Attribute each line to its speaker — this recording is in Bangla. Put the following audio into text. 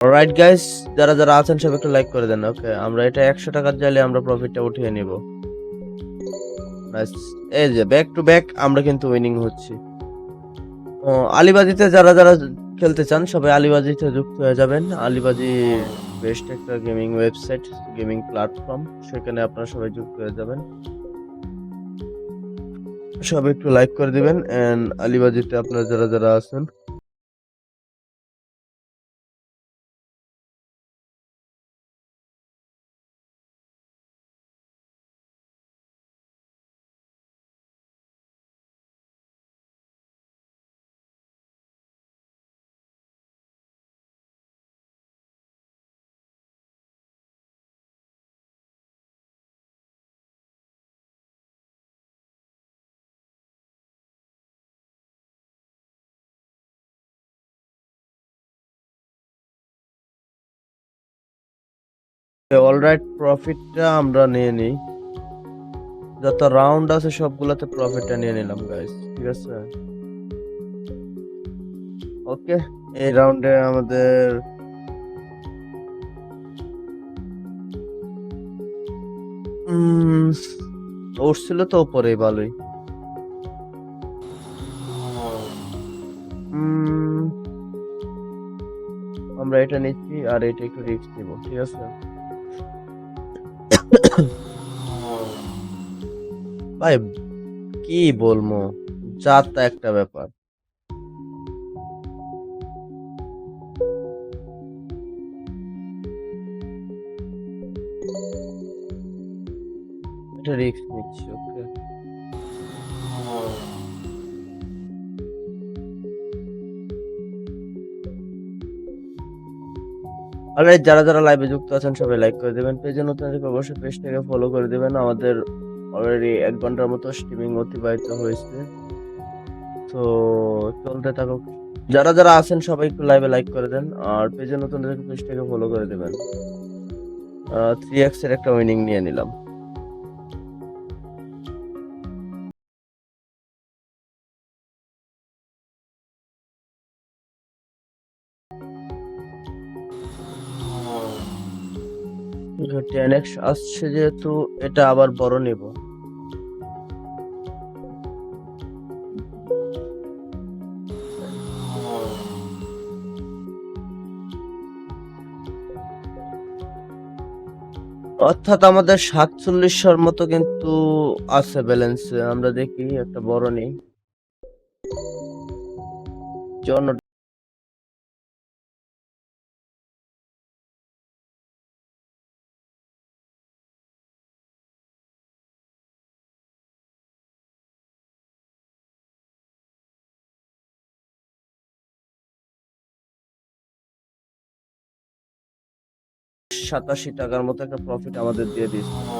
Speaker 1: রাইট গাইস যারা যারা আছেন সব একটু লাইক করে দেন ওকে আমরা এটা একশো টাকার চাইলে আমরা প্রফিটটা উঠিয়ে নিব। এই যে ব্যাক টু ব্যাক আমরা কিন্তু উইনিং হচ্ছি। আলিবাজিতে যারা যারা খেলতে চান, সবাই আলিবাজিতে যুক্ত হয়ে যাবেন। আলিবাজি বেস্ট একটা গেমিং ওয়েবসাইট গেমিং প্ল্যাটফর্ম সেখানে আপনারা সবাই যুক্ত হয়ে যাবেন। সবাই একটু লাইক করে দিবেন এন্ড আলিবাজিতে আপনারা যারা যারা আছেন অলরাইট প্রফিটটা আমরা নিয়ে নিই। যত রাউন্ড আছে, সবগুলোতে প্রফিটটা নিয়ে নিলাম গাইস ঠিক আছে? ওকে এই রাউন্ডে আমাদের উঠছিল তো উপরে ভালোই আমরা এটা নিচ্ছি আর এটা একটু রিস্ক দিব ঠিক আছে? ভাই, কি বলব? যা তা একটা ব্যাপার। এটা যারা যারা লাইভে যুক্ত আছেন, সবাই লাইক করে দেবেন। পেজে নতুন অবশ্যই পেজটাকে ফলো করে দেবেন। আমাদের অলরেডি এক ঘণ্টার মতো স্ট্রিমিং অতিবাহিত হয়েছে। তো চলতে থাকুক। যারা যারা আছেন, সবাই একটু লাইভে লাইক করে দেন। আর পেজে নতুন পেজটাকে ফলো করে দেবেন। থ্রি এক্সের একটা উইনিং নিয়ে নিলাম। টেন এক্স আসছে যেহেতু, এটা আবার বড় নিব। অর্থাৎ আমাদের সাতচল্লিশশোর মতো কিন্তু আছে ব্যালেন্স আমরা দেখি, একটা বড় নেই। জন্য সাতাশি টাকার মতো একটা প্রফিট আমাদের দিয়ে দিচ্ছে